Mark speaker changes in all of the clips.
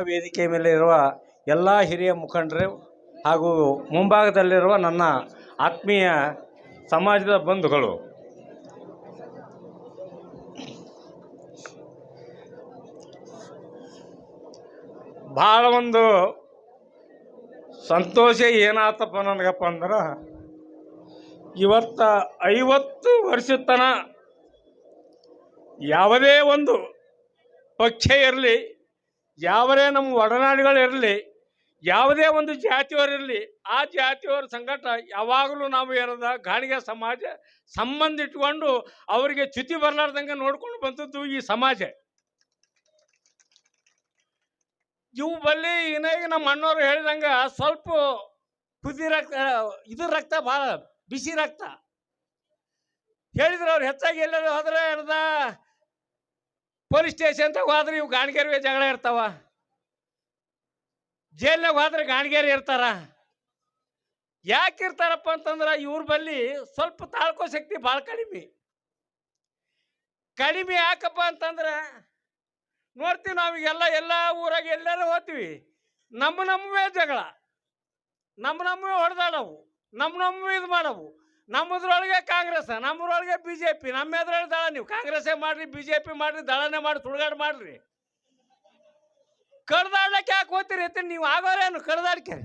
Speaker 1: ವೇದಿಕೆ ಮೇಲೆ ಇರುವ ಎಲ್ಲ ಹಿರಿಯ ಮುಖಂಡರು ಹಾಗೂ ಮುಂಭಾಗದಲ್ಲಿರುವ ನನ್ನ ಆತ್ಮೀಯ ಸಮಾಜದ ಬಂಧುಗಳು. ಭಾಳ ಒಂದು ಸಂತೋಷ ಏನಾತಪ್ಪ ನನಗಪ್ಪ ಅಂದ್ರೆ, ಇವತ್ತ ಐವತ್ತು ವರ್ಷದ ತನ ಯಾವುದೇ ಒಂದು ಪಕ್ಷ ಇರಲಿ ಯಾವುದೇ ನಮ್ಮ ಒಡನಾಡಿಗಳಿರಲಿ ಯಾವುದೇ ಒಂದು ಜಾತಿಯವರಿರಲಿ ಆ ಜಾತಿಯವರ ಸಂಗಟ ಯಾವಾಗಲೂ ನಾವು ಏನದ ಗಾಣಿಗೆ ಸಮಾಜ ಸಂಬಂಧ ಇಟ್ಕೊಂಡು ಅವರಿಗೆ ಚ್ಯುತಿ ಬರಲಾರ್ದಂಗೆ ನೋಡ್ಕೊಂಡು ಬಂದದ್ದು ಈ ಸಮಾಜ. ಇವು ಬಲ್ಲಿ ಏನಾಗಿ ನಮ್ಮ ಅಣ್ಣವ್ರು ಹೇಳಿದಂಗೆ ಸ್ವಲ್ಪ ಕುದಿ ರಕ್ತ, ಇದು ರಕ್ತ ಭಾಳ, ಬಿಸಿ ರಕ್ತ. ಹೇಳಿದ್ರೆ ಅವ್ರು ಹೆಚ್ಚಾಗಿ ಎಲ್ಲರೂ ಹೋದ್ರೆ ಏನದ? ಪೊಲೀಸ್ ಸ್ಟೇಷನ್ ಹೋದ್ರೆ ಇವು ಗಾಣಿಗೆರಿಗೆ ಜಗಳ ಇರ್ತಾವ. ಜೈಲ್ನಾಗ ಹೋದ್ರೆ ಗಾಣಗೇರಿ ಇರ್ತಾರ. ಯಾಕೆ ಇರ್ತಾರಪ್ಪ ಅಂತಂದ್ರೆ ಇವ್ರ ಬಲ್ಲಿ ಸ್ವಲ್ಪ ತಾಳ್ಕೋ ಶಕ್ತಿ ಭಾಳ ಕಡಿಮೆ. ಕಡಿಮೆ ಯಾಕಪ್ಪ ಅಂತಂದ್ರೆ ನೋಡ್ತೀವಿ ನಾವೀಗೆಲ್ಲ ಎಲ್ಲ ಊರಾಗ ಎಲ್ಲರೂ ಹೋಗ್ತೀವಿ ನಮ್ಮ ನಮ್ಮವೇ ಜಗಳ. ನಮ್ಮ ನಮ್ಮವೇ ಹೊಡೆದಾಡವು. ನಮ್ಮ ನಮ್ಮವೇ ಇದು ಮಾಡವು. ನಮ್ಮದ್ರೊಳಗೆ ಕಾಂಗ್ರೆಸ್, ನಮ್ಮದ್ರೊಳಗೆ ಬಿ ಜೆ ಪಿ ನಮ್ಮ ಎದ್ರೊಳಗೆ ದಳ, ನೀವು ಕಾಂಗ್ರೆಸ್ಸೇ ಮಾಡ್ರಿ ಬಿ ಜೆ ಪಿ ಮಾಡ್ರಿ, ದಳನೇ ಮಾಡಿ, ತುಳುಗಾಡ್ ಮಾಡ್ರಿ. ಕಡ್ದಾಡ್ಲಕ್ಕೆ ಯಾಕೆ ಓದ್ತೀರಿ ಅಂತ ನೀವು ಆಗೋರೇನು ಕಡ್ದಾಡ್ಕೆ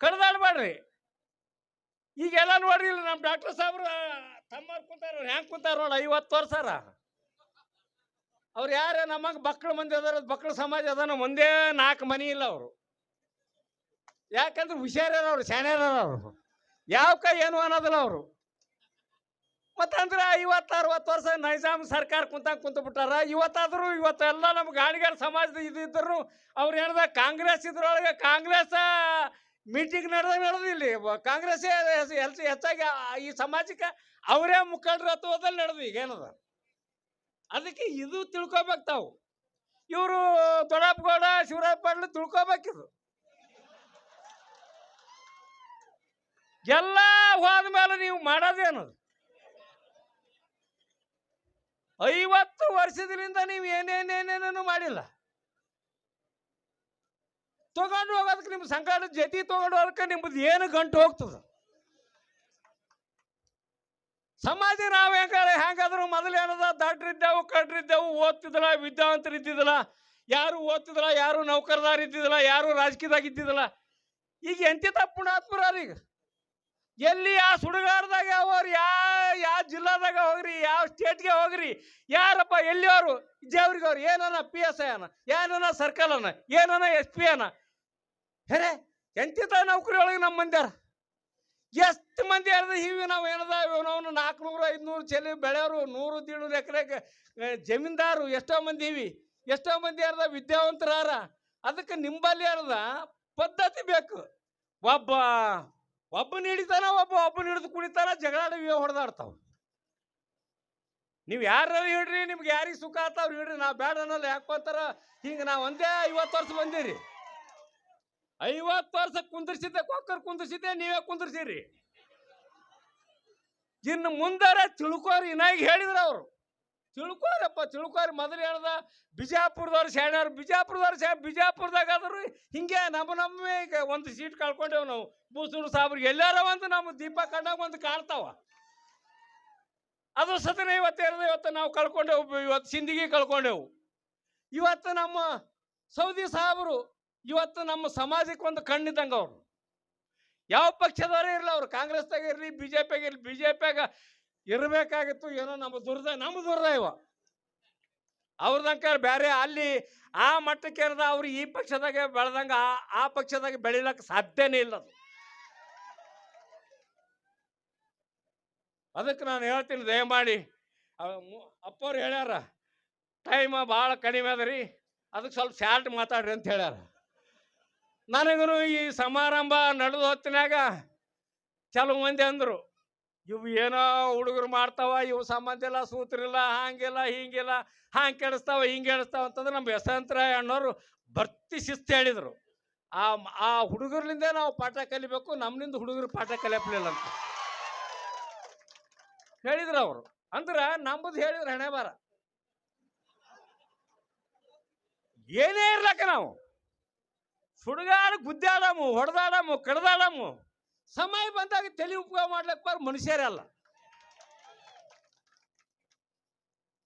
Speaker 1: ಕಡ್ದಾಡ್ಬೇಡ್ರಿ ಈಗೆಲ್ಲ ನೋಡ್ರಿ, ಇಲ್ಲ ನಮ್ಮ ಡಾಕ್ಟರ್ ಸಾಹೇಬ್ರು ತಮ್ಮವ್ರು ಕುಂತಾರ ಹೆಂಗೆ ಕುಂತಾರ ನೋಡಿ, ಐವತ್ತು ವರ್ಷಾರ ಅವ್ರು ಯಾರು ನಮಗೆ ಮಕ್ಕಳು ಮಂದಿ ಅದಾರ ಮಕ್ಕಳ ಸಮಾಜ ಅದಾನ ಒಂದೇ ನಾಲ್ಕು ಮನಿ ಇಲ್ಲ ಅವರು. ಯಾಕಂದ್ರೆ ಹುಷಾರ್ಯಾರ ಅವ್ರು ಶಾನ್ಯಾರ ಅವರು. ಯಾವ ಕೈ ಏನು ಅನ್ನೋದಿಲ್ಲ ಅವರು. ಮತ್ತಂದ್ರೆ ಐವತ್ತು ಅರವತ್ತು ವರ್ಷ ನೈಜಾಮ್ ಸರ್ಕಾರ ಕುಂತ ಕುಂತು ಬಿಟ್ಟಾರ ಇವತ್ತಾದರೂ ಇವತ್ತೆಲ್ಲ ನಮ್ಮ ಗಾಣಿಗಾರ ಸಮಾಜದ ಇದು ಇದ್ದರು ಅವ್ರು ಹೇಳ್ದ ಕಾಂಗ್ರೆಸ್ ಇದ್ರೊಳಗೆ ಕಾಂಗ್ರೆಸ್ ಮೀಟಿಂಗ್ ನಡೆದ ನಡೆದಿಲ್ಲ ಕಾಂಗ್ರೆಸ್ ಹೆಚ್ಚಾಗಿ ಈ ಸಮಾಜಕ್ಕೆ ಅವರೇ ಮುಖಂಡರ ಹತ್ತುವದಲ್ಲಿ ನಡೆದು ಈಗ ಏನದ. ಅದಕ್ಕೆ ಇದು ತಿಳ್ಕೊಬೇಕು ತಾವು. ಇವರು ದೊಡ್ಡಪ್ಪಗೌಡ ಶಿವರಾಜ್ ಪಾಟೀಲ್ ತಿಳ್ಕೊಬೇಕಿದು ಎಲ್ಲ ಹೋದ ಮೇಲೆ ನೀವು ಮಾಡೋದೇನದು ಐವತ್ತು ವರ್ಷದಿಂದ ನೀವು ಏನೇನೇನೇನೇನು ಮಾಡಿಲ್ಲ. ತಗೊಂಡು ಹೋಗೋದಕ್ಕೆ ನಿಮ್ಮ ಸಂಕಟ ಜೊತೆ ತಗೊಂಡು ಹೋಗೋದಕ್ಕೆ ನಿಮ್ಮದು ಏನು ಗಂಟು ಹೋಗ್ತದೆ? ಸಮಾಜ ನಾವು ಹೆಂಗಾರೆ ಹೆಂಗಾದ್ರು ಮೊದಲು ಏನದ? ದಡ್ರಿದ್ದೆವು, ಕಡ್ರಿದ್ದೆವು, ಓದ್ತಿದ್ದಿಲ್ಲ ವಿದ್ಯಾವಂತರು ಇದ್ದಿದ್ದಿಲ್ಲ, ಯಾರು ಓದ್ತಿದ್ದಿಲ್ಲ, ಯಾರು ನೌಕರದಾರ ಇದ್ದಿದ್ದಿಲ್ಲ, ಯಾರು ರಾಜಕೀಯದಾಗ ಇದ್ದಿದ್ದಿಲ್ಲ. ಈಗ ಎಂತಿದ್ದ ಪುಣಾತ್ಮರ ಈಗ? ಎಲ್ಲಿ ಯಾವ ಸುಡುಗಾರದಾಗ ಅವ್ರು ಯಾವ ಯಾವ ಜಿಲ್ಲಾದಾಗ ಹೋಗ್ರಿ? ಯಾವ ಸ್ಟೇಟ್ಗೆ ಹೋಗ್ರಿ? ಯಾರಪ್ಪ ಎಲ್ಲಿ ಅವರು ದೇವ್ರಿಗೆ ಅವ್ರು ಏನನ ಪಿ ಎಸ್ ಐ ಅನ್ನ ಏನನ ಸರ್ಕಲ್ ಅನ್ನ ಏನನ ಎಸ್ ಪಿ ಅನ್ನ ಹೇರೆ ಎಂತಿತ ನೌಕರಿ ಒಳಗೆ ನಮ್ಮ ಮಂದಿಯಾರ. ಎಷ್ಟು ಮಂದಿ ಹೇಳಿದ್ರೆ ಹೀವಿ ನಾವು ಏನದ ನಾವು ನಾಲ್ಕುನೂರು ಐದುನೂರು ಚೆಲ್ಲಿ ಬೆಳೆಯೋರು ನೂರು ದೀಡ್ನೂರು ಎಕರೆಗೆ ಜಮೀನ್ದಾರು, ಎಷ್ಟೋ ಮಂದಿ ಇವಿ. ಎಷ್ಟೋ ಮಂದಿ ಹೇಳ್ದ ವಿದ್ಯಾವಂತರಾರ. ಅದಕ್ಕೆ ನಿಂಬಲ್ಲಿ ಹೇಳ್ದ ಪದ್ಧತಿ ಬೇಕು. ಒಬ್ಬ ಒಬ್ಬನ ಹಿಡಿತಾನ, ಒಬ್ಬ ಒಬ್ಬನ ಹಿಡಿದು ಕುಡಿತಾನ ಜಗಳಾಡಿ ಹೊಡೆದಾಡ್ತಾವ. ನೀವು ಯಾರು ಹಿಡ್ರಿ, ನಿಮ್ಗೆ ಯಾರಿಗೆ ಸುಖ ಆತಾವ್ರಿ ಹಿಡ್ರಿ ನಾ ಬೇಡ ಅನ್ನೋಲ್ಲ ಯಾಕೋತಾರ ಹಿಂಗೆ ನಾವು ಒಂದೇ ಐವತ್ತು ವರ್ಷ ಬಂದಿರಿ ಐವತ್ತು ವರ್ಷ ಕುಂದಿರ್ಸಿದ್ದೆ, ಕೊಕ್ಕರ್ ಕುಂದಿರ್ಸಿದ್ದೆ, ನೀವೇ ಕುಂದಿರ್ಸಿರಿ. ಇನ್ನು ಮುಂದಾರ ತಿಳ್ಕೋರಿ, ಇನ್ನಾಗಿ ಹೇಳಿದ್ರು ಅವರು. ತಿಳ್ಕೋರಪ್ಪ, ತಿಳ್ಕೋರಿ. ಮೊದಲು ಹೇಳ್ದ, ಬಿಜಾಪುರದವ್ರು ಶಾಣ್ಯವ್ರು, ಬಿಜಾಪುರದವ್ರು ಶಾ, ಬಿಜಾಪುರದಾಗ ಆದ್ರು ಹಿಂಗೆ ನಮ್ಮ, ನಮ್ಮೇ ಈಗ ಒಂದು ಸೀಟ್ ಕಳ್ಕೊಂಡೇವು ನಾವು. ಬೂಸೂರು ಸಾಬ್ರಿಗೆ ಎಲ್ಲಾರ ಒಂದು ನಮ್ಮ ದೀಪ ಕಂಡಾಗ ಒಂದು ಕಾಣ್ತಾವ. ಅದು ಸತನ ಇವತ್ತು ಇರೋದು ಇವತ್ತು ನಾವು ಕಳ್ಕೊಂಡೆವು, ಇವತ್ತು ಸಿಂದಿಗೆ ಕಳ್ಕೊಂಡೆವು. ಇವತ್ತು ನಮ್ಮ ಸೌದಿ ಸಾಹೇಬರು ಇವತ್ತು ನಮ್ಮ ಸಮಾಜಕ್ಕೆ ಒಂದು ಕಣ್ಣಿದ್ದಂಗೆ ಅವರು. ಯಾವ ಪಕ್ಷದವರೇ ಇರಲಿ, ಅವ್ರು ಕಾಂಗ್ರೆಸ್ದಾಗ ಇರಲಿ ಬಿ ಜೆ ಪಿಯಾಗ ಇರಲಿ ಬಿ ಜೆ ಪಿಯಾಗ ಇರಬೇಕಾಗಿತ್ತು, ಏನೋ ನಮ್ಮ ದುರ್ದ, ನಮ್ಮ ದುರ್ದೈವ ಅವ್ರದಂಕ ಬೇರೆ ಅಲ್ಲಿ ಆ ಮಟ್ಟಕ್ಕೆ ಇರದ ಅವ್ರು ಈ ಪಕ್ಷದಾಗ ಬೆಳೆದಂಗ, ಆ ಪಕ್ಷದಾಗ ಬೆಳಿಲಕ್ಕೆ ಸಾಧ್ಯನೇ ಇಲ್ಲ ಅದು. ಅದಕ್ಕೆ ನಾನು ಹೇಳ್ತೀನಿ, ದಯಮಾಡಿ. ಅಪ್ಪವ್ರು ಹೇಳ್ಯಾರ ಟೈಮ್ ಭಾಳ ಕಡಿಮೆ ಅದ ಅದಕ್ಕೆ ಸ್ವಲ್ಪ ಶಾರ್ಟ್ ಮಾತಾಡ್ರಿ ಅಂತ ಹೇಳ್ಯಾರ. ನನಗೂ ಈ ಸಮಾರಂಭ ನಡೆದ ಹೊತ್ತಿನಾಗ ಕೆಲವು ಮಂದಿ ಅಂದರು ಇವು ಏನೋ ಹುಡುಗರು ಮಾಡ್ತಾವ, ಇವು ಸಂಬಂಧ ಇಲ್ಲ ಸೂತ್ರಿಲ್ಲ ಹಾಂಗಿಲ್ಲ ಹಿಂಗಿಲ್ಲ ಹಾಂಗೆ ಕೆಡಿಸ್ತಾವ, ಹಿಂಗೆ ಕೆಡಿಸ್ತಾವ ಅಂತಂದ್ರೆ ನಮ್ಮ ಯಶವಂತರಾಯ ಅಣ್ಣವರು ಭರ್ತಿ ಶಿಸ್ತು ಹೇಳಿದರು. ಆ ಆ ಹುಡುಗರ್ಲಿಂದ ನಾವು ಪಾಠ ಕಲಿಬೇಕು ನಮ್ಮಿಂದ ಹುಡುಗರು ಪಾಠ ಕಲಿಯಪ್ಲಿಲ್ಲ ಅಂತ. ಹೇಳಿದ್ರು ಅವರು. ಅಂದ್ರೆ ನಮ್ಮದು ಹೇಳಿದ್ರು ಹಣೆ ಬಾರ ಏನೇ ಇರ್ಲಕ್ಕ ನಾವು. ಸುಡುಗಾಡು, ಗುದ್ದಾಡಮು, ಹೊಡೆದಾಡಮು, ಕಡ್ದಾಡಮು. ಸಮಯ ಬಂದಾಗ ತಲೆ ಉಪಯೋಗ ಮಾಡ್ಲಿಕ್ಕೆ ಬಾರ ಮನುಷ್ಯರೇ ಅಲ್ಲ.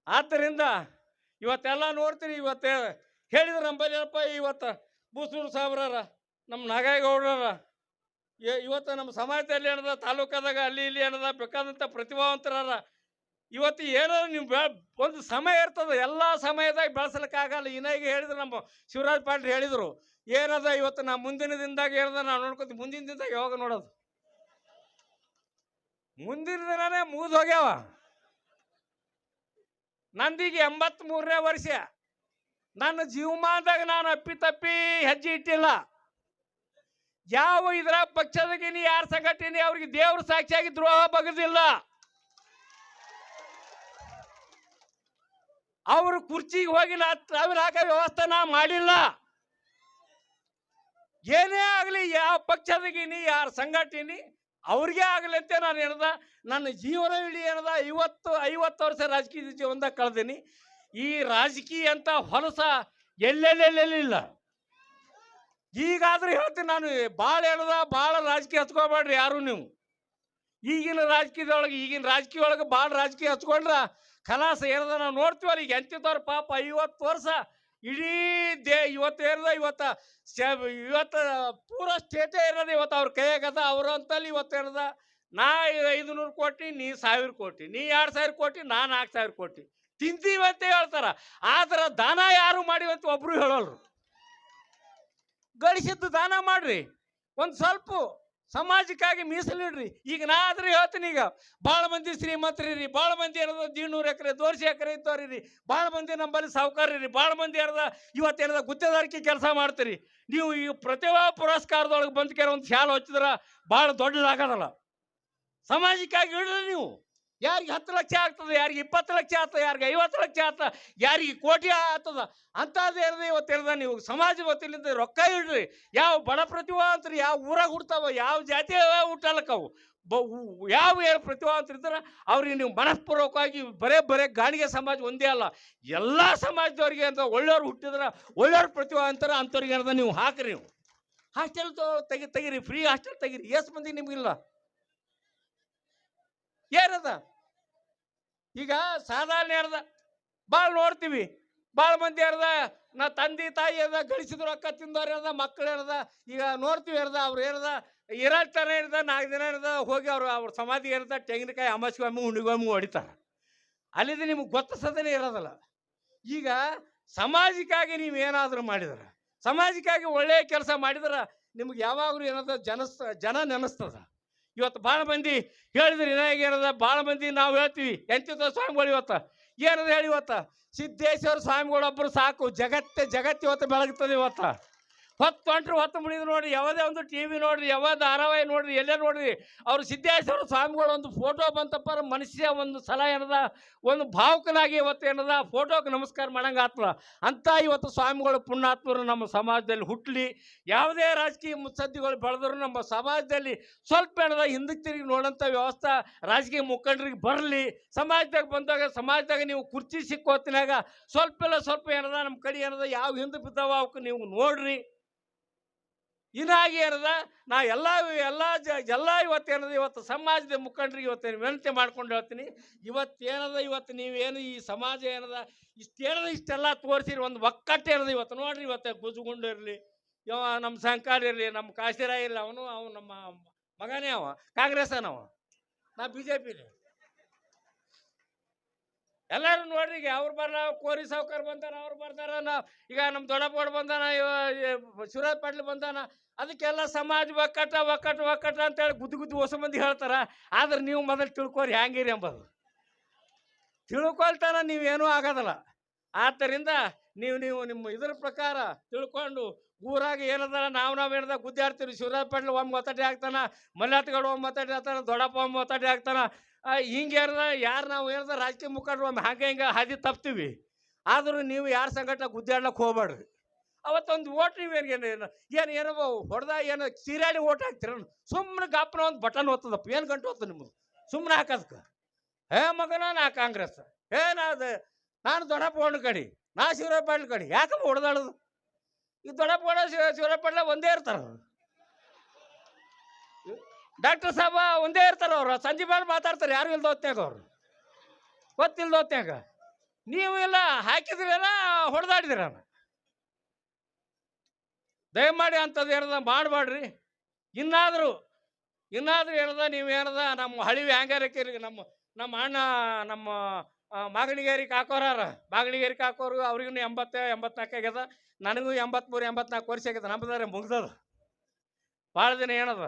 Speaker 1: ಆದ್ದರಿಂದ ಇವತ್ತೆಲ್ಲ ನೋಡ್ತೀರಿ ಇವತ್ತು ಹೇಳಿದ್ರು ನಮ್ಮ ಏನಪ್ಪ, ಇವತ್ತು ಬೂಸೂರು ಸಾಬ್ರಾರ ನಮ್ಮ ನಾಗೇಗೌಡರ ಇವತ್ತು ನಮ್ಮ ಸಮಾಜದಲ್ಲಿ ಏನದ, ತಾಲೂಕದಾಗ ಅಲ್ಲಿ ಇಲ್ಲಿ ಏನದ ಬೇಕಾದಂಥ ಪ್ರತಿಭಾವಂತರಾರ ಇವತ್ತು ಏನಾದ್ರು ನೀವು ಒಂದು ಸಮಯ ಇರ್ತದೆ, ಎಲ್ಲ ಸಮಯದಾಗ ಬೆಳೆಸಲಿಕ್ಕಾಗಲ್ಲ. ಇನ್ನಾಗಿ ಹೇಳಿದ್ರು ನಮ್ಮ ಶಿವರಾಜ್ ಪಾಟೀಲ್ ಹೇಳಿದರು ಏನದ ಇವತ್ತು ನಾ ಮುಂದಿನ ದಿನದಾಗ ಏನದ ನಾ ನೋಡ್ಕೊತೀವಿ ಮುಂದಿನ ದಿನದಾಗ ಯಾವಾಗ ನೋಡೋದು? ಮುಂದಿನ ದಿನನೇ ಮುಗಿದು ಹೋಗ್ಯಾವ. ನಂದೀಗ ಎಂಬತ್ತ್ ಮೂರನೇ ವರ್ಷ. ನನ್ನ ಜೀವಮಾನದಾಗ ನಾನು ಅಪ್ಪಿ ತಪ್ಪಿ ಹೆಜ್ಜೆ ಇಟ್ಟಿಲ್ಲ. ಯಾವ ಇದ್ರ ಪಕ್ಷದಾಗಿನಿ ಯಾರ ಸಂಘಟನೆ, ಅವ್ರಿಗೆ ದೇವ್ರ ಸಾಕ್ಷಿಯಾಗಿ ದ್ರೋಹ ಬಗದಿಲ್ಲ. ಅವರು ಕುರ್ಚಿಗೆ ಹೋಗಿ ನಾ ಹಾಕೋ ವ್ಯವಸ್ಥೆ ನಾ ಮಾಡಿಲ್ಲ. ಏನೇ ಆಗಲಿ, ಯಾವ ಪಕ್ಷದಗಿನಿ, ಯಾರ ಸಂಘಟನೆ, ಅವ್ರಿಗೆ ಆಗಲಿ ಅಂತ ನಾನು ಏನದ ನನ್ನ ಜೀವನ ಇಡೀ ಏನದ ಐವತ್ತು ಐವತ್ತು ವರ್ಷ ರಾಜಕೀಯ ಜೀವನದಾಗ ಕಳೆದೀನಿ. ಈ ರಾಜಕೀಯ ಅಂತ ಹೊಲಸ ಎಲ್ಲೆಲ್ಲೆಲ್ಲೆಲ್ಲಿಲ್ಲ ಈಗಾದ್ರೂ ಹೇಳ್ತೀನಿ ನಾನು ಭಾಳ ಹೇಳದ ಭಾಳ ರಾಜಕೀಯ ಹಚ್ಕೋಬೇಡ್ರಿ ಯಾರು ನೀವು. ಈಗಿನ ರಾಜಕೀಯದೊಳಗೆ, ಈಗಿನ ರಾಜಕೀಯ ಒಳಗೆ ಭಾಳ ರಾಜಕೀಯ ಹಚ್ಕೊಂಡ್ರ ಕಲಾಸ ಏನದ ನಾವು ನೋಡ್ತೀವಲ್ಲ, ಈಗ ಎಂತಿದ್ದವ್ರ ಪಾಪ ಐವತ್ತು ವರ್ಷ ಇಡೀ ದೇ, ಇವತ್ತು ಏನದ, ಇವತ್ತ ಇವತ್ತ ಪೂರ ಸ್ಟೇಟೇ ಇರೋದು ಇವತ್ತು ಅವ್ರ ಕೈಯಾಗದ ಅವ್ರ ಅಂತಲ್ಲಿ ಇವತ್ತು ಏನದ, ನಾ ಐದು ನೂರು ಕೋಟಿ, ನೀ ಸಾವಿರ ಕೋಟಿ, ನೀ ಎರಡು ಸಾವಿರ ಕೋಟಿ, ನಾ ನಾಲ್ಕು ಸಾವಿರ ಕೋಟಿ. ತಿಂತೀವಂತ ಹೇಳ್ತಾರ, ಆದ್ರೆ ದಾನ ಯಾರು ಮಾಡಿ ಅಂತ ಒಬ್ರು ಹೇಳೋಲ್ರು. ಗಳಿಸಿದ್ದು ದಾನ ಮಾಡ್ರಿ, ಒಂದು ಸ್ವಲ್ಪ ಸಮಾಜಕ್ಕಾಗಿ ಮೀಸಲಿಡ್ರಿ. ಈಗ ನಾ ಆದ್ರೆ ಹೇಳ್ತೀನಿ ಈಗ ಭಾಳ ಮಂದಿ ಶ್ರೀಮಂತರಿ ರೀ ಭಾಳ ಮಂದಿ ಏನದ ದೀಡ್ನೂರು ಎಕರೆ ದೋರ್ಸಿ ಎಕರೆ ಇತ್ತವ್ರಿ ರೀ ಭಾಳ ಮಂದಿ ನಂಬಲ್ಲಿ ಸಾಹುಕಾರಿ ರೀ ಭಾಳ ಮಂದಿ ಏನದ ಇವತ್ತೇನದ ಗುತ್ತೇದಾರಿಕೆ ಕೆಲಸ ಮಾಡ್ತೀರಿ. ನೀವು ಈ ಪ್ರತಿಭಾ ಪುರಸ್ಕಾರದೊಳಗೆ ಬಂದು ಕೆಲವೊಂದು ಶಾಲೆ ಹಚ್ಚಿದ್ರ ಭಾಳ ದೊಡ್ಡದಾಗದಲ್ಲ. ಸಮಾಜಕ್ಕಾಗಿ ಇಡ್ರಿ ನೀವು. ಯಾರಿಗೆ ಹತ್ತು ಲಕ್ಷ ಆಗ್ತದೆ, ಯಾರಿಗೆ ಇಪ್ಪತ್ತು ಲಕ್ಷ ಆಗ್ತದೆ, ಯಾರಿಗೆ ಐವತ್ತು ಲಕ್ಷ ಆಗ್ತದೆ, ಯಾರಿಗೆ ಕೋಟಿ ಆಗ್ತದ, ಅಂಥದ್ದು ಇರದೆ ಇವತ್ತು ಏನದ ನೀವು. ಸಮಾಜ ವತಿಯಿಂದ ರೊಕ್ಕ ಇಡ್ರಿ ಯಾವ ಬಡ ಪ್ರತಿಭಾ ಅಂತ್ರಿ ಯಾವ ಊರಾಗ ಹುಡ್ತಾವ ಯಾವ ಜಾತಿ ಹುಟ್ಟಲಕ್ಕವು ಬ ಯಾವ ಏನು ಪ್ರತಿಭಾವಂತರು ಇದ್ದಾರೆ, ಅವ್ರಿಗೆ ನೀವು ಮನಃಪೂರ್ವಕವಾಗಿ ಬರೇ ಬರೇ ಗಾಣಿಗೆ ಸಮಾಜ ಒಂದೇ ಅಲ್ಲ. ಎಲ್ಲ ಸಮಾಜದವ್ರಿಗೆ ಅಂತ ಒಳ್ಳೆಯವ್ರು ಹುಟ್ಟಿದ್ರೆ, ಒಳ್ಳೆಯವ್ರ ಪ್ರತಿಭಾ ಅಂತಾರ ಅಂಥವ್ರಿಗೆ ಏನದ ನೀವು ಹಾಕ್ರಿ ನೀವು. ಹಾಸ್ಟೆಲ್ ತೆಗಿ ತೆಗಿರಿ ಫ್ರೀ ಹಾಸ್ಟೆಲ್ ತೆಗಿರಿ. ಎಷ್ಟು ಮಂದಿ ನಿಮಗಿಲ್ಲ? ಏನದ ಈಗ ಸಾಧಾರಣ ಏನದ ಭಾಳ ನೋಡ್ತೀವಿ. ಭಾಳ ಮಂದಿ ಏನದ ನಾ ತಂದೆ ತಾಯಿ ಅದ ಗಳಿಸಿದ್ರು ರೊಕ್ಕ ತಿಂದವ್ರು ಏನದ ಮಕ್ಳು ಏನದ ಈಗ ನೋಡ್ತೀವಿ ಏನದ ಅವ್ರು ಏನದ ಇರತ್ತಾನೆ ಇರದ ನಾಲ್ಕು ದಿನ ಏನದ ಹೋಗಿ ಅವ್ರು, ಅವ್ರ ಸಮಾಧಿ ಏನದ? ತೆಂಗಿನಕಾಯಿ ಅಮಾಸ್ಗೊಮ್ಮೆ ಹುಣ್ಣಿಗೊಮ್ಮೆ ಹೊಡಿತಾರೆ. ಅಲ್ಲಿಂದ ನಿಮ್ಗೆ ಗೊತ್ತಿಸದೇ ಇರೋದಲ್ಲ. ಈಗ ಸಮಾಜಕ್ಕಾಗಿ ನೀವು ಏನಾದರೂ ಮಾಡಿದ್ರೆ, ಸಮಾಜಕ್ಕಾಗಿ ಒಳ್ಳೆಯ ಕೆಲಸ ಮಾಡಿದ್ರೆ ನಿಮ್ಗೆ ಯಾವಾಗಲೂ ಏನದ ಜನಸ್, ಜನ ನೆನೆಸ್ತದ. ಇವತ್ತು ಭಾಳ ಮಂದಿ ಹೇಳಿದ್ರಿ ಏನದ? ಭಾಳ ಮಂದಿ ನಾವು ಹೇಳ್ತೀವಿ. ಎಂತಿದ್ದ ಸ್ವಾಮಿಗಳು ಇವತ್ತು? ಏನದ ಹೇಳಿ ಇವತ್ತು? ಸಿದ್ದೇಶ್ವರ ಸ್ವಾಮಿಗಳೊಬ್ಬರು ಸಾಕು. ಜಗತ್ತೇ ಜಗತ್ತು ಇವತ್ತು ಬೆಳಗ್ತದೆ ಇವತ್ತು. ಹೊತ್ತು ಹೊಂಟ್ರು ಹೊತ್ತು ಮುಡಿದ್ರು ನೋಡ್ರಿ ಯಾವುದೇ ಒಂದು ಟಿ ವಿ ನೋಡ್ರಿ ಯಾವ ಧಾರಾವಾಹಿ ನೋಡ್ರಿ, ಎಲ್ಲೇ ನೋಡ್ರಿ, ಅವ್ರು ಸಿದ್ದೇಶ್ವರ ಸ್ವಾಮಿಗಳು ಒಂದು ಫೋಟೋ ಬಂತಪ್ಪ ಮನುಷ್ಯ ಒಂದು ಸಲ ಏನದ, ಒಂದು ಭಾವುಕನಾಗಿ ಇವತ್ತು ಏನದ ಫೋಟೋಗೆ ನಮಸ್ಕಾರ ಮಾಡಂಗೆ ಆತ್ಮ ಅಂತ ಇವತ್ತು ಸ್ವಾಮಿಗಳು ಪುಣ್ಯಾತ್ಮರು ನಮ್ಮ ಸಮಾಜದಲ್ಲಿ ಹುಟ್ಟಲಿ ಯಾವುದೇ ರಾಜಕೀಯ ಮುತ್ಸದ್ದಿಗಳು ಬೆಳೆದ್ರು ನಮ್ಮ ಸಮಾಜದಲ್ಲಿ ಸ್ವಲ್ಪ ಏನದ, ಹಿಂದಕ್ಕೆ ತಿರುಗಿ ನೋಡೋಂಥ ವ್ಯವಸ್ಥೆ, ರಾಜಕೀಯ ಮುಖಂಡರಿಗೆ ಬರಲಿ. ಸಮಾಜದಾಗ ಬಂದಾಗ, ಸಮಾಜದಾಗ ನೀವು ಕುರ್ಚಿ ಸಿಕ್ಕೋತ್ತಿನಾಗ ಸ್ವಲ್ಪ ಎಲ್ಲ ಸ್ವಲ್ಪ ಏನದ, ನಮ್ಮ ಕಡೆ ಏನದ, ಯಾವ ಹಿಂದೆ ಬಿದ್ದಾವ ಅವಕ್ಕೆ ನೀವು ನೋಡ್ರಿ. ಇದಾಗಿ ಏನದ? ನಾ ಎಲ್ಲ ಎಲ್ಲ ಜ, ಎಲ್ಲ ಇವತ್ತು ಏನದ? ಇವತ್ತು ಸಮಾಜದ ಮುಖಂಡರಿಗೆ ಇವತ್ತು ವಿನಂತಿ ಮಾಡ್ಕೊಂಡು ಹೇಳ್ತೀನಿ. ಇವತ್ತು ಏನದ? ಇವತ್ತು ನೀವೇನು ಈ ಸಮಾಜ ಏನದ? ಇಷ್ಟೇನದ ಇಷ್ಟೆಲ್ಲ ತೋರಿಸಿರಿ. ಒಂದು ಒಕ್ಕಟ್ಟು ಏನದ ಇವತ್ತು? ನೋಡ್ರಿ ಇವತ್ತು ಗುಜುಗುಂಡು ಇರಲಿ ಇವ ನಮ್ಮ ಸಂಕಾರ ಇರಲಿ ನಮ್ಮ ಕಾಶಿರ ಇರಲಿ, ಅವನು ಅವನು ನಮ್ಮ ಮಗನೇ ಅವ, ಕಾಂಗ್ರೆಸ್ಸನವ. ನಾ ಬಿ ಜೆ ಪಿನೇ ಎಲ್ಲರೂ ನೋಡ್ರಿ, ಈಗ ಅವ್ರು ಬರ್ಲ ಕೋರಿ ಸಾವ್ಕಾರ ಬಂದಾರ ಅವ್ರು ಬರ್ತಾರ ಈಗ ನಮ್ಮ ದೊಡ್ಡಪ್ಪ ಬಂದಾನ, ಇವ ಶಿವರಾಜ್ ಪಾಟೀಲ್ ಬಂದಾನ, ಅದಕ್ಕೆಲ್ಲ ಸಮಾಜ ಒಕ್ಕಟ್ಟ ಒಕ್ಕಟ ಒಕ್ಕಟ್ಟ ಅಂತೇಳಿ ಗುದ್ದು ಗುದ್ದು ಹೊಸ ಮಂದಿ ಹೇಳ್ತಾರ, ಆದ್ರೆ ನೀವು ಮೊದಲು ತಿಳ್ಕೊರಿ ಹ್ಯಾಂಗಿರಿ ಎಂಬುದು. ತಿಳ್ಕೊಳ್ತಾನ ನೀವೇನೂ ಆಗೋದಲ್ಲ. ಆದ್ದರಿಂದ ನೀವು ನೀವು ನಿಮ್ಮ ಇದ್ರ ಪ್ರಕಾರ ತಿಳ್ಕೊಂಡು ಊರಾಗ ಏನದಲ್ಲ ನಾವು ನಾವು ಏನದ ಗುದ್ದಾಡ್ತೀವಿ ಶಿವರಾಜ್ ಪಾಟೀಲ್ ಒಮ್ಮೆ ಒತ್ತಡಿ ಆಗ್ತಾನ ಮಲ್ಲಾಟ್ಗಳು ಒಮ್ಮೆ ಒತ್ತಡಿ ಆಗ್ತಾನ ದೊಡ್ಡಪ್ಪ ಒಮ್ಮೆ ಒತ್ತಡಿ ಆಗ್ತಾನ ಹಿಂಗೆ ಯಾರು ನಾವು ಏನದ ರಾಜಕೀಯ ಮುಖಂಡ್ರು ಒಮ್ಮೆ ಹಾಗೆ ಹಿಂಗೆ ಹಾದಿ ತಪ್ತೀವಿ. ಆದರೂ ನೀವು ಯಾರ ಸಂಘಟನೆ ಗುದ್ದಾಡ್ಲಕ್ಕೆ ಹೋಗ್ಬಾರ್ದು ಅವತ್ತೊಂದು ಓಟ್ ನೀವೇನು ಏನು ಏನು ಏನು ಹೊಡೆದ ಏನು ಸೀರಾಡಿ ಓಟ್ ಹಾಕ್ತೀರ ಸುಮ್ಮನೆ ಗಾಪನ ಒಂದು ಬಟನ್ ಓದ್ತದಪ್ಪ ಏನು ಗಂಟು ಓದ್ತದೆ ನಿಮ್ಮದು ಸುಮ್ಮನೆ ಹಾಕೋದಕ್ಕೆ ಹೇ ಮಗನ, ನಾ ಕಾಂಗ್ರೆಸ್. ಏನಾದ ನಾನು ದೊಡ್ಡಪ್ಪ ಕಡೆ, ನಾ ಶಿವರಾಜ್ ಪಾಟೀಲ್ ಕಡೆ. ಯಾಕಮ್ಮ ಹೊಡೆದಾಡೋದು? ಈ ದೊಡಪ್ಪಡ ಶಿವರಪ್ಪಣ್ಣ ಒಂದೇ ಇರ್ತಾರ. ಡಾಕ್ಟರ್ ಸಾಹೇಬ ಒಂದೇ ಇರ್ತಾರ ಅವರು. ಸಂಜೆ ಮೇಲೆ ಮಾತಾಡ್ತಾರೆ, ಯಾರು ಇಲ್ದ ಹೊತ್ನಾಗ ಅವರು. ಗೊತ್ತಿಲ್ದ ಹೊತ್ತಾಗ ನೀವು ಇಲ್ಲ ಹಾಕಿದ್ರಲ್ಲ ಹೊಡೆದಾಡಿದಿರ ದಯಮಾಡಿ ಅಂಥದ್ದು ಏನದ ಮಾಡಬೇಡ್ರಿ ಇನ್ನಾದರೂ ಇನ್ನಾದರೂ ಏನದ ನೀವು ಏನದ ನಮ್ಮ ಹಳಿ ಹ್ಯಾಂಗಾರಕ್ಕೆ ನಮ್ಮ ನಮ್ಮ ಅಣ್ಣ, ನಮ್ಮ ಮಾಗಣಿಗೇರಿ ಕಾಕೋರಾರ. ಮಾಗಣಿಗೇರಿ ಕಾಕೋರು ಅವ್ರಿಗೂ ಎಂಬತ್ತು, ಎಂಬತ್ನಾಲ್ಕು ಆಗ್ಯದ. ನನಗೂ ಎಂಬತ್ಮೂರು, ಎಂಬತ್ನಾಲ್ಕು ವರ್ಷ ಆಗ್ಯದ. ನಮ್ಮದಾರೆ ಮುಗ್ದದ. ಭಾಳ ದಿನ ಏನದ?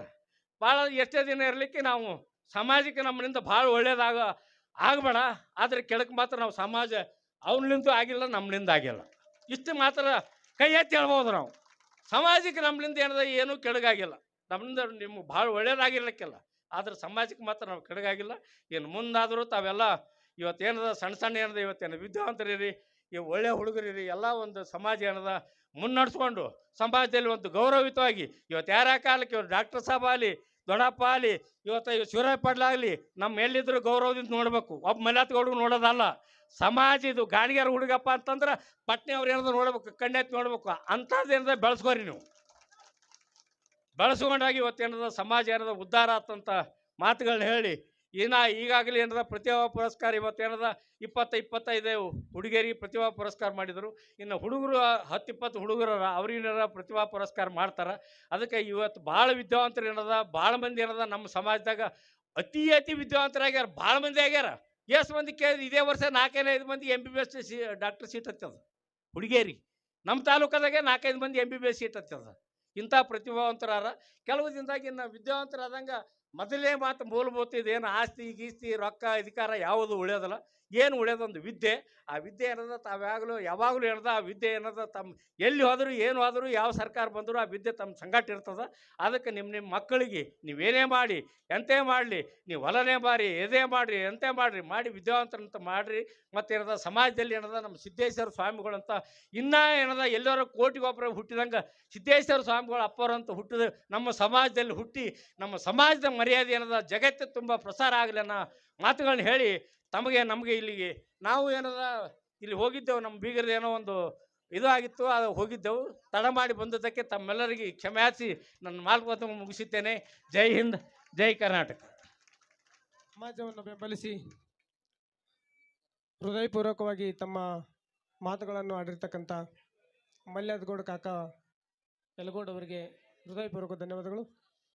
Speaker 1: ಭಾಳ ಎಷ್ಟೇ ದಿನ ಇರಲಿಕ್ಕೆ ನಾವು ಸಮಾಜಕ್ಕೆ ನಮ್ಮಿಂದ ಭಾಳ ಒಳ್ಳೇದಾಗ ಆಗಬೇಡ. ಆದರೆ ಕೆಳಕ್ಕೆ ಮಾತ್ರ ನಾವು ಸಮಾಜ ಅವನಿಂದ ಆಗಿಲ್ಲ ನಮ್ಮಿಂದ ಆಗಿಲ್ಲ. ಇಷ್ಟು ಮಾತ್ರ ಕೈ ಎತ್ತಿ ಹೇಳ್ಬೋದು ನಾವು. ಸಮಾಜಕ್ಕೆ ನಮ್ಮಿಂದ ಏನದ? ಏನೂ ಕೆಳಗಾಗಿಲ್ಲ ನಮ್ಮಿಂದ ನಿಮ್ಗೆ ಭಾಳ ಒಳ್ಳೇದಾಗಿರ್ಲಿಕ್ಕಿಲ್ಲ ಆದ್ರೆ ಸಮಾಜಕ್ಕೆ ಮಾತ್ರ ನಾವು ಕೆಳಗಾಗಿಲ್ಲ ಇನ್ನು ಮುಂದಾದರೂ ತಾವೆಲ್ಲ ಇವತ್ತೇನದ ಸಣ್ಣ ಸಣ್ಣ ಏನದ ಇವತ್ತೇನು ವಿದ್ಯಾವಂತರಿರಿ ಈ ಒಳ್ಳೆ ಹುಡುಗರಿರಿ, ಎಲ್ಲ ಒಂದು ಸಮಾಜ ಏನದ ಮುನ್ನಡೆಸ್ಕೊಂಡು ಸಮಾಜದಲ್ಲಿ ಒಂದು ಗೌರವಯುತವಾಗಿ ಇವತ್ತು ಯಾರ ಕಾಲಕ್ಕೆ ಇವ್ರು ಡಾಕ್ಟರ್ ಸಾಹೇಬ್ ಆಗಲಿ, ದೊಡ್ಡಪ್ಪ ಆಗಲಿ, ಇವತ್ತು ಇವ್ ಆಗಲಿ, ನಮ್ಮ ಎಲ್ಲಿದ್ರು ಗೌರವದಿಂದ ನೋಡಬೇಕು. ಒಬ್ಬ ಮಲ್ಯಾತ್ಗೌಡ್ರು ನೋಡೋದಲ್ಲ. ಸಮಾಜ ಇದು ಗಾಣಿಗಾರ ಹುಡುಗಪ್ಪ ಅಂತಂದ್ರೆ ಪಟ್ನೆ ಅವ್ರು ಏನಾದ್ರು ನೋಡ್ಬೇಕು, ಕಣ್ಣೆತ್ತಿ ನೋಡ್ಬೇಕು, ಅಂಥದ್ದು ಏನದ ಬೆಳೆಸ್ಕೋರಿ ನೀವು. ಬೆಳೆಸ್ಕೊಂಡಾಗಿ ಇವತ್ತೇನದ ಸಮಾಜ ಏನದ ಉದ್ಧಾರ ಆತಂತ ಮಾತುಗಳನ್ನ ಹೇಳಿ ಏನ ಈಗಾಗಲೇ ಏನದ ಪ್ರತಿಭಾ ಪುರಸ್ಕಾರ ಇವತ್ತು ಏನದ ಇಪ್ಪತ್ತು ಇಪ್ಪತ್ತೈದು ಹುಡುಗಿಯರಿಗೆ ಪ್ರತಿಭಾ ಪುರಸ್ಕಾರ ಮಾಡಿದರು. ಇನ್ನು ಹುಡುಗರು, ಹತ್ತು ಇಪ್ಪತ್ತು ಹುಡುಗರ ಅವ್ರಿಗೇನಾರ ಪ್ರತಿಭಾ ಪುರಸ್ಕಾರ ಮಾಡ್ತಾರೆ. ಅದಕ್ಕೆ ಇವತ್ತು ಭಾಳ ವಿದ್ಯಾವಂತರು ಏನದ ಭಾಳ ಮಂದಿ ಏನದ ನಮ್ಮ ಸಮಾಜದಾಗ ಅತಿ ಅತಿ ವಿದ್ಯಾವಂತರಾಗ್ಯಾರ ಭಾಳ ಮಂದಿ ಆಗ್ಯಾರ. ಎಷ್ಟು ಮಂದಿ ಕೇಳಿದ್ರು, ಇದೇ ವರ್ಷ ನಾಲ್ಕೈದು ಮಂದಿ M B B S C, doctor seat ಹತ್ತದ ಹುಡುಗಿಯರಿ ನಮ್ಮ ತಾಲೂಕದಾಗೆ ನಾಲ್ಕೈದು ಮಂದಿ M B B S seat ಹತ್ತದ. ಇಂಥ ಪ್ರತಿಭಾವಂತರಾರ. ಕೆಲವು ದಿನದಾಗ ಇನ್ನು ವಿದ್ಯಾವಂತರಾದಂಗ ಮೊದಲೇ ಮಾತು ಮೂಲಭೂತ ಇದೇನು ಆಸ್ತಿ, ಗೀಸ್ತಿ, ರೊಕ್ಕ, ಅಧಿಕಾರ ಯಾವುದು ಉಳಿಯೋದಲ್ಲ, ಏನು ಉಳಿಯೋದೊಂದು ವಿದ್ಯೆ. ಆ ವಿದ್ಯೆ ಏನದ? ತಾವ್ಯಾಗಲೂ ಯಾವಾಗಲೂ ಹೇಳ್ದ, ಆ ವಿದ್ಯೆ ಏನದ? ತಮ್ಮ ಎಲ್ಲಿ ಹೋದರೂ, ಏನು ಹೋದರೂ ಯಾವ ಸರ್ಕಾರ ಬಂದರೂ ಆ ವಿದ್ಯೆ ತಮ್ಮ ಸಂಘಟ ಇರ್ತದೆ. ಅದಕ್ಕೆ ನಿಮ್ಮ ನಿಮ್ಮ ಮಕ್ಕಳಿಗೆ ನೀವೇನೇ ಮಾಡಿ, ಎಂತೆ ಮಾಡಲಿ, ನೀವು ಹೊಲನೇ ಬಾರಿ ಎದೇ ಮಾಡಿರಿ, ಎಂತೆ ಮಾಡಿರಿ, ಮಾಡಿ ವಿದ್ಯಾವಂತರಂತ ಮಾಡಿರಿ. ಮತ್ತು ಏನದ? ಸಮಾಜದಲ್ಲಿ ಏನದ? ನಮ್ಮ ಸಿದ್ದೇಶ್ವರ ಸ್ವಾಮಿಗಳಂತ ಇನ್ನೂ ಏನದ? ಎಲ್ಲರೂ ಕೋಟಿಗೊಬ್ಬರ ಹುಟ್ಟಿದಂಗೆ ಸಿದ್ದೇಶ್ವರ ಸ್ವಾಮಿಗಳು ಅಪ್ಪರಂತ ಹುಟ್ಟಿದ ನಮ್ಮ ಸಮಾಜದಲ್ಲಿ ಹುಟ್ಟಿ, ನಮ್ಮ ಸಮಾಜದ ಮರ್ಯಾದೆ ಏನದ ಜಗತ್ತು ತುಂಬ ಪ್ರಸಾರ ಆಗಲಿ ಅನ್ನೋ ಮಾತುಗಳನ್ನ ಹೇಳಿ ತಮಗೆ ನಮಗೆ ಇಲ್ಲಿಗೆ ನಾವು ಏನದ ಇಲ್ಲಿ ಹೋಗಿದ್ದೆವು ನಮ್ಮ ಬೀಗರದ ಏನೋ ಒಂದು ಇದು ಆಗಿತ್ತು, ಅದು ಹೋಗಿದ್ದೆವು, ತಡ ಮಾಡಿ ಬಂದದ್ದಕ್ಕೆ ತಮ್ಮೆಲ್ಲರಿಗೆ ಕ್ಷಮೆಯಾಚಿಸಿ ನನ್ನ ಮಾಲ್ಪತ ಮುಗಿಸುತ್ತೇನೆ. ಜೈ ಹಿಂದ್, ಜೈ ಕರ್ನಾಟಕ.
Speaker 2: ಸಮಾಜವನ್ನು ಬೆಂಬಲಿಸಿ, ಹೃದಯಪೂರ್ವಕವಾಗಿ ತಮ್ಮ ಮಾತುಗಳನ್ನು ಆಡಿರ್ತಕ್ಕಂಥ ಮಲ್ಯಾದಗೌಡ ಕಾಕ ಯಲಗೋಡ್ ಅವರಿಗೆ ಹೃದಯಪೂರ್ವಕ ಧನ್ಯವಾದಗಳು.